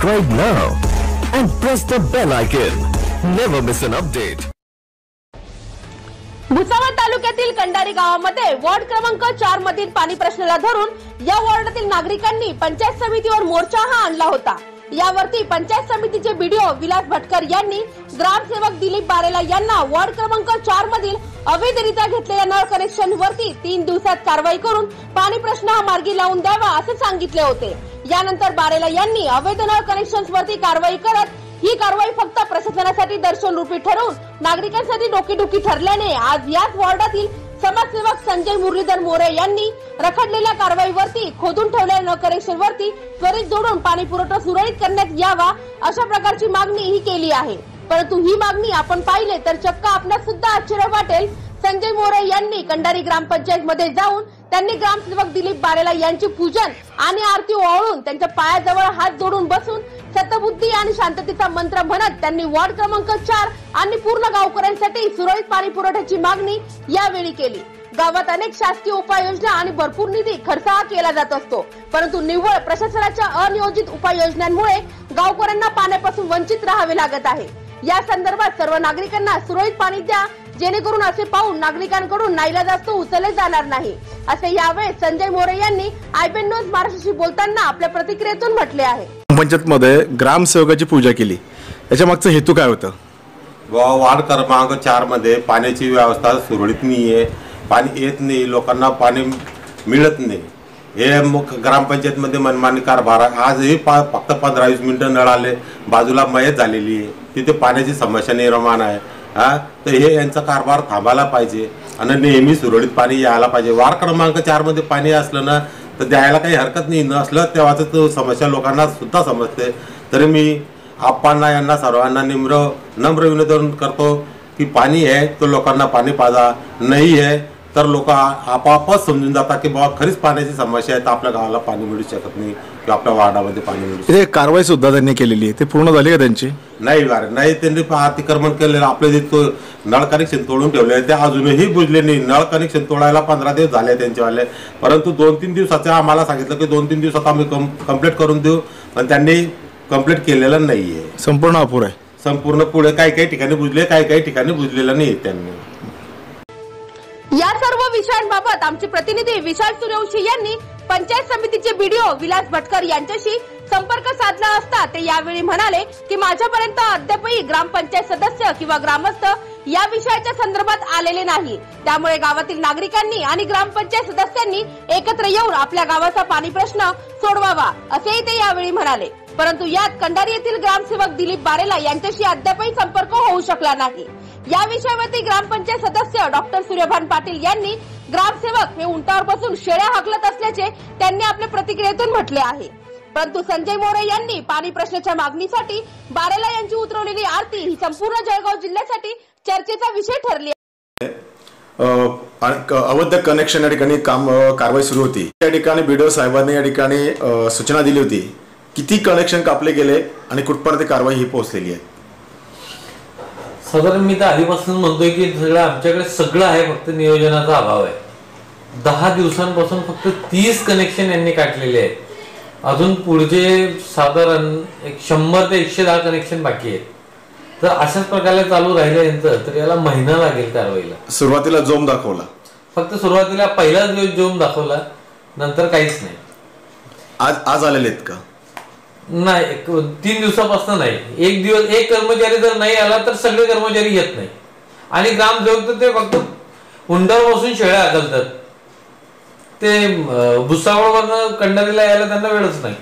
Subscribe now and press the bell icon. Never miss an update. Bhusawal तालुक्यातील कंडारी गावामध्ये ward क्रमांक चार मधील पाणी प्रश्नाला धरून या वॉर्डातील नागरिकांनी पंचायत समितीवर मोर्चा हा आणला होता यावरती पंचायत समितीचे बीडीओ विलास भटकर यांनी ग्रामसेवक दिलीप बारेला यांना वॉर्ड क्रमांक चार मधील अवैधरित्या घेतलेल्या नळ कनेक्शन वरती तीन दिवसात कारवाई करून पाणी प्रश्न हा मार्गी लावून द्यावा असे सांगितले होते यानंतर बारेला यांनी अवैध नळ कनेक्शन वरती कारवाई करत ही कारवाई फक्त प्रशासनासाठी दर्शन रूपी ठरवून नागरिकांसाठी डोकेदुखी ठरल्याने आज याच वॉर्डातील समाजसेवक संजय मुरलीधर मोरे यांनी रखडलेल्या कारवाईवरती खोदून ठेवलेल्या न कनेक्शन वरती त्वरित जोडून पाणी पुरवठा सुरळीत करण्यात यावा अशा प्रकारची मागणी ही केली आहे. परंतु ही मागणी आपण पाहिले तर चक्क आपणास सुद्धा आश्चर्य वाटेल. संजय मोरे यांनी कंडारी ग्रामपंचायत मध्ये जाऊन त्यांनी ग्रामसेवक दिलीप बारेला यांची पूजन आणि आरती ओवाळून त्यांच्या पायाजवळ हात जोडून बसून सतबुद्धी आणि शांततेचा मंत्र म्हणत त्यांनी वॉर्ड क्रमांक चार आणि पूर्ण गावकऱ्यांसाठी सुरळीत पाणी पुरवठ्याची मागणी यावेळी केली. गावात अनेक शासकीय उपाययोजना आणि भरपूर निधी खर्च हा केला जात असतो. परंतु निव्वळ प्रशासनाच्या अनियोजित उपाययोजनांमुळे गावकऱ्यांना पाण्यापासून वंचित राहावे लागत आहे. या संदर्भात सर्व नागरिकांना सुरळीत पाणी द्या जेणेकरून असे पाहून नागरिकांकडून नाईलाजास्त उचलले जाणार नाही. असे यावेळी संजय मोरे यांनी आयबीएन न्यूज महाराष्ट्राशी बोलताना आपल्या प्रतिक्रियेतून म्हटले आहे. पंचायतमध्ये ग्रामसेवकाची पूजा केली. याच्या मागचा हेतू काय होतं? वार्ड क्रमांक चारमध्ये पाण्याची व्यवस्था सुरळीत नाही आहे पाणी येत नाही लोकांना पाणी मिळत नाही. हे मग ग्रामपंचायतमध्ये मनमानी कारभार आहे. आजही पा फक्त पंधरा वीस मिनिटं नळ आले. बाजूला मयत झालेली आहे. तिथे पाण्याची समस्या निर्माण आहे. हा? तर हे यांचा कारभार थांबायला पाहिजे. आणि नेहमी सुरळीत पाणी यायला पाहिजे. वार क्रमांक चारमध्ये पाणी असलं ना तर द्यायला काही हरकत नाही. नसलं तेव्हाच तो समस्या लोकांना सुद्धा समजते. तरी मी आप्पांना यांना सर्वांना निम्र नम्र विनोदन करतो की पाणी आहे तो लोकांना पाणी पाजा. नाही आहे तर लोक आपापच समजून जातात की बाबा खरीच पाण्याची समस्या आहे तर आपल्या गावाला पाणी मिळू शकत नाही किंवा आपल्या वार्डामध्ये पाणी मिळू शकत इथे कारवाई सुद्धा त्यांनी केलेली आहे. ते पूर्ण झाली का त्यांची? नाही. वारे नाही त्यांनी अतिक्रमण केलेलं आपले जे तो नळ कनेक्शन तोडून ठेवले आहे, ते अजूनही बुजले नाही. नळ कनेक्शन तोडायला पंधरा दिवस झाले त्यांच्यावाले. परंतु दोन तीन दिवसाच्या आम्हाला सांगितलं की दोन तीन दिवसात आम्ही कंप्लीट करून देऊ पण त्यांनी कंप्लीट केलेलं नाहीये. संपूर्ण अपुर आहे. संपूर्ण पुढे काही काही ठिकाणी बुजले काही काही ठिकाणी बुजलेलं नाही त्यांनी. या सर्व विषयांबाबत आमचे प्रतिनिधी विशाल सूर्यवंशी यांनी पंचायत समितीचे बीडीओ विलास भटकर यांच्याशी संपर्क साधला असता ते यावेळी म्हणाले की माझ्यापर्यंत अद्यापही ग्रामपंचायत सदस्य किंवा ग्रामस्थ या विषयाच्या संदर्भात आलेले नाही. त्यामुळे गावातील नागरिकांनी आणि ग्रामपंचायत सदस्यांनी एकत्र येऊन आपल्या गावाचा पाणी प्रश्न सोडवावा असेही ते यावेळी म्हणाले. परंतु यात कंडारी येथील ग्रामसेवक दिलीप बारेला यांच्याशी अद्यापही संपर्क होऊ शकला नाही. या विषयावरती ग्रामपंचायत सदस्य डॉक्टर सूर्यभान पाटील यांनी ग्रामसेवक हे उंटावर बसून शेळ्या हाकलत असल्याचे त्यांनी आपल्या प्रतिक्रियेतून म्हटले आहे. परंतु संजय मोरे यांनी पाणी प्रश्नाच्या मागणीसाठी बारेला यांची उतरवलेली आरती ही संपूर्ण जळगाव जिल्ह्यासाठी चर्चेचा विषय ठरली आहे. अवैध कनेक्शन या ठिकाणी काम कारवाई सुरू होती. या ठिकाणी बिडो साहेबांनी या ठिकाणी सूचना दिली होती. किती कनेक्शन कापले गेले आणि कुठपर्यंत कारवाई ही पोहोचलेली आहे? साधारण मी तर आधीपासून म्हणतोय की सगळं आमच्याकडे सगळं आहे फक्त नियोजनाचा अभाव आहे. दहा दिवसांपासून फक्त तीस कनेक्शन यांनी काढलेले आहेत. अजून पुढचे साधारण एक शंभर ते एकशे दहा कनेक्शन बाकी आहेत. तर अशाच प्रकारे चालू राहिलं यांचं तर याला महिना लागेल कारवाईला. सुरुवातीला जोम दाखवला. फक्त सुरुवातीला पहिलाच दिवस जोम दाखवला नंतर काहीच नाही. आज आज आलेले आहेत का? नाही तीन दिवसापासून नाही. एक दिवस एक कर्मचारी जर नाही आला तर सगळे कर्मचारी येत नाही. आणि ग्रामसेवक तर ते फक्त हुंडावर बसून शेळ्या हाकलतात. ते भुसावळवरनं कंडारीला यायला त्यांना वेळच नाही.